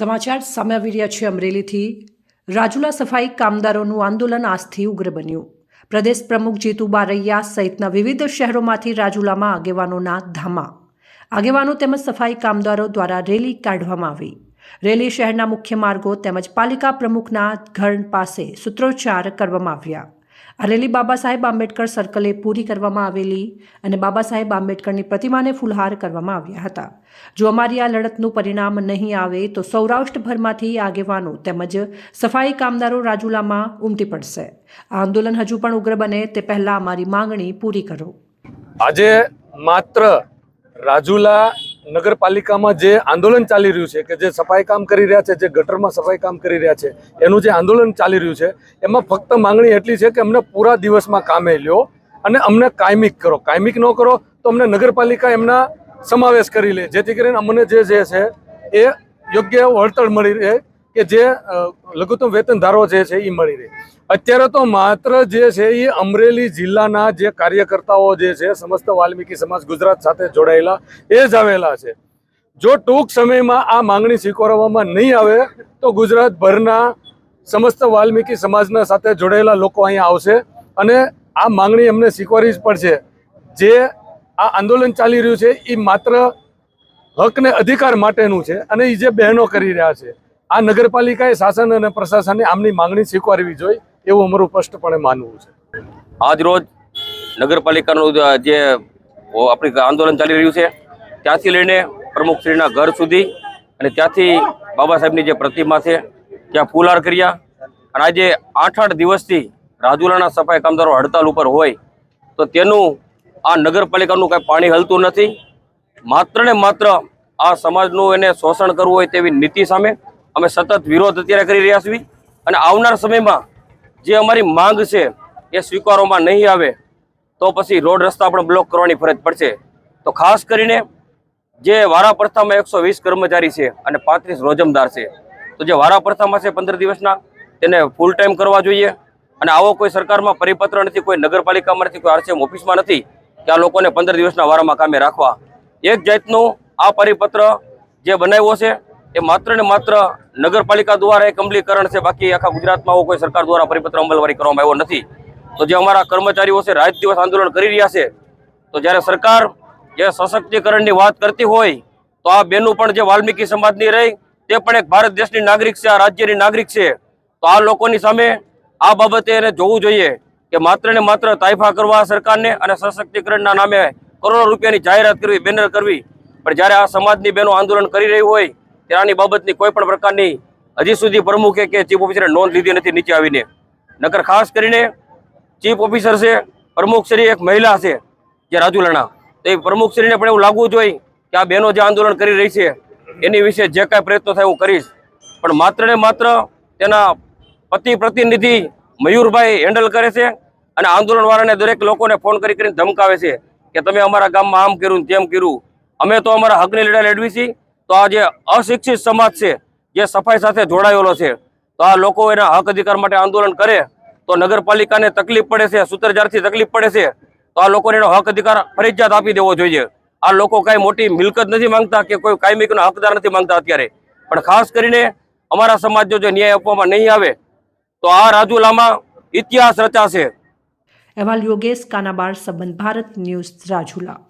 સમાચાર સામે છે અમરેલીથી. રાજુલા સફાઈ કામદારોનું આંદોલન આજથી ઉગ્ર બન્યું. પ્રદેશ પ્રમુખ જીતુ બારૈયા સહિતના વિવિધ શહેરોમાંથી રાજુલામાં આગેવાનોના ધામા. આગેવાનો તેમજ સફાઈ કામદારો દ્વારા રેલી કાઢવામાં આવી. રેલી શહેરના મુખ્ય માર્ગો તેમજ પાલિકા પ્રમુખના ઘર પાસે સૂત્રોચ્ચાર કરવામાં આવ્યા. આ રેલી બાબા સાહેબ આંબેડકર સર્કલે પૂરી કરવામાં આવેલી અને બાબા સાહેબ આંબેડકરની પ્રતિમાને ફુલહાર કરવામાં આવ્યા હતા. જો અમારી આ લડતનું પરિણામ નહીં આવે તો સૌરાષ્ટ્રભરમાંથી આગેવાનો તેમજ સફાઈ કામદારો રાજુલામાં ઉમટી પડશે. આ આંદોલન હજુ પણ ઉગ્ર બને તે પહેલા અમારી માંગણી પૂરી કરો. આજે માત્ર રાજુલા નગરપાલિકામાં જે આંદોલન ચાલી રહ્યું છે, કે જે સફાઈ કામ કરી રહ્યા છે, જે ગટરમાં સફાઈ કામ કરી રહ્યા છે, એનું જે આંદોલન ચાલી રહ્યું છે, એમાં ફક્ત માંગણી એટલી છે કે અમને પૂરા દિવસમાં કામે લ્યો અને અમને કાયમિક કરો. કાયમિક ન કરો તો અમને નગરપાલિકા એમના સમાવેશ કરી લે. જેથી કરીને અમને જે જે છે એ યોગ્ય વળતર મળી રહે કે જે લઘુત્તમ વેતન ધારો જે છે એ મળી રહે. અત્યારે તો માત્ર જે છે એ અમરેલી જિલ્લાના જે કાર્યકર્તાઓ જે છે, સમસ્ત વાલ્મીકી સમાજ ગુજરાત સાથે જોડાયેલા, એ જ આવેલા છે. જો ટૂંક સમયમાં આ માંગણી સ્વીકારવામાં નહીં આવે, તો ગુજરાતભરના સમસ્ત વાલ્મીકી સમાજના સાથે જોડાયેલા લોકો અહીંયા આવશે અને આ માંગણી અમને સ્વીકારવી જ પડશે. જે આ આંદોલન ચાલી રહ્યું છે એ માત્ર હક ને અધિકાર માટેનું છે અને એ જે બહેનો કરી રહ્યા છે. આ નગરપાલિકાએ શાસન અને પ્રશાસને આમની માંગણી સ્વીકારવી જોઈએ એવું અમારું સ્પષ્ટપણે માનવું છે. આજ રોજ નગરપાલિકાનું જે આપણી આંદોલન ચાલી રહ્યું છે, ત્યાંથી લઈને પ્રમુખશ્રીના ઘર સુધી અને ત્યાંથી બાબા સાહેબની જે પ્રતિમા છે, ત્યાં ફૂલહાર કર્યા. અને આજે આઠ આઠ દિવસથી રાજુલાના સફાઈ કામદારો હડતાલ ઉપર હોય તો તેનું આ નગરપાલિકાનું કાંઈ પાણી હલતું નથી. માત્ર ને માત્ર આ સમાજનું એને શોષણ કરવું હોય તેવી નીતિ સામે અમે સતત વિરોધ અત્યારે કરી રહ્યા છીએ. અને આવનાર સમયમાં જે અમારી માંગ છે એ સ્વીકારવામાં નહીં આવે, તો પછી રોડ રસ્તા પણ બ્લોક કરવાની ફરજ પડશે. તો ખાસ કરીને જે વારા પ્રથામાં એકસો કર્મચારી છે અને પાંત્રીસ રોજમદાર છે, તો જે વારા પ્રથામાં છે પંદર દિવસના, તેને ફૂલ ટાઈમ કરવા જોઈએ. અને આવો કોઈ સરકારમાં પરિપત્ર નથી, કોઈ નગરપાલિકામાં નથી, કોઈ આરસીએમ ઓફિસમાં નથી, કે આ લોકોને પંદર દિવસના વારામાં કામે રાખવા. એક જાતનું આ પરિપત્ર જે બનાવ્યો છે એ માત્ર ને માત્ર નગરપાલિકા દ્વારા એક અમલીકરણ છે. બાકી આખા ગુજરાતમાં આવો કોઈ સરકાર દ્વારા પરિપત્ર અમલવારી કરવામાં આવ્યો નથી. તો જે અમારા કર્મચારીઓ છે, રાત દિવસ આંદોલન કરી રહ્યા છે, તો જ્યારે સરકાર જે સશક્તિકરણની વાત કરતી હોય, તો આ બેનું પણ જે વાલ્મીકી સમાજની રહી, તે પણ એક ભારત દેશની નાગરિક છે, આ રાજ્યની નાગરિક છે. તો આ લોકોની સામે આ બાબતે એને જોવું જોઈએ કે માત્ર ને માત્ર તાઇફા કરવા સરકારને અને સશક્તિકરણના નામે કરોડો રૂપિયાની જાહેરાત કરવી, બેનર કરવી. પણ જ્યારે આ સમાજની બહેનો આંદોલન કરી રહી હોય આની બાબતની કોઈ પણ પ્રકારની હજી સુધી પ્રમુખે કે ચીફ ઓફિસરે નોંધ લીધી નથી નીચે આવીને. નકર ખાસ કરીને ચીફ ઓફિસર છે પ્રમુખશ્રી એક મહિલા છે, જે રાજુલાણા તો એ પ્રમુખશ્રીને પણ એવું લાગવું જોઈએ કે આ બહેનો જે આંદોલન કરી રહી છે, એની વિશે જે કાંઈ પ્રયત્નો થાય હું કરીશ. પણ માત્ર ને માત્ર તેના પતિ પ્રતિનિધિ મયુરભાઈ હેન્ડલ કરે છે અને આંદોલનવાળાને દરેક લોકોને ફોન કરી કરીને ધમકાવે છે કે તમે અમારા ગામમાં આમ કર્યું તેમ કર્યું. અમે તો અમારા હકની લડાઈ લડવી છીએ તો આ જે અશિક્ષિત સમાજ છે, જે સફાઈ સાથે જોડાયેલો છે, તો આ લોકો એના હક અધિકાર માટે આંદોલન કરે, તો નગરપાલિકાને તકલીફ પડે છે સૂત્રજારથી તકલીફ પડે છે, તો આ લોકોને એનો હક અધિકાર ફરજિયાત આપી દેવો જોઈએ. આ લોકો કાંઈ મોટી મિલકત નથી માંગતા કે કોઈ કાયમીનો હકદાર નથી માંગતા અત્યારે. પણ ખાસ કરીને અમારા સમાજ જો જો ન્યાય આપવામાં નહીં આવે, તો આ રાજુલામાં ઇતિહાસ રચાશે અહેવાલ યોગેશ કાનાબાર, સંબંધ ભારત ન્યૂઝ, રાજુલા.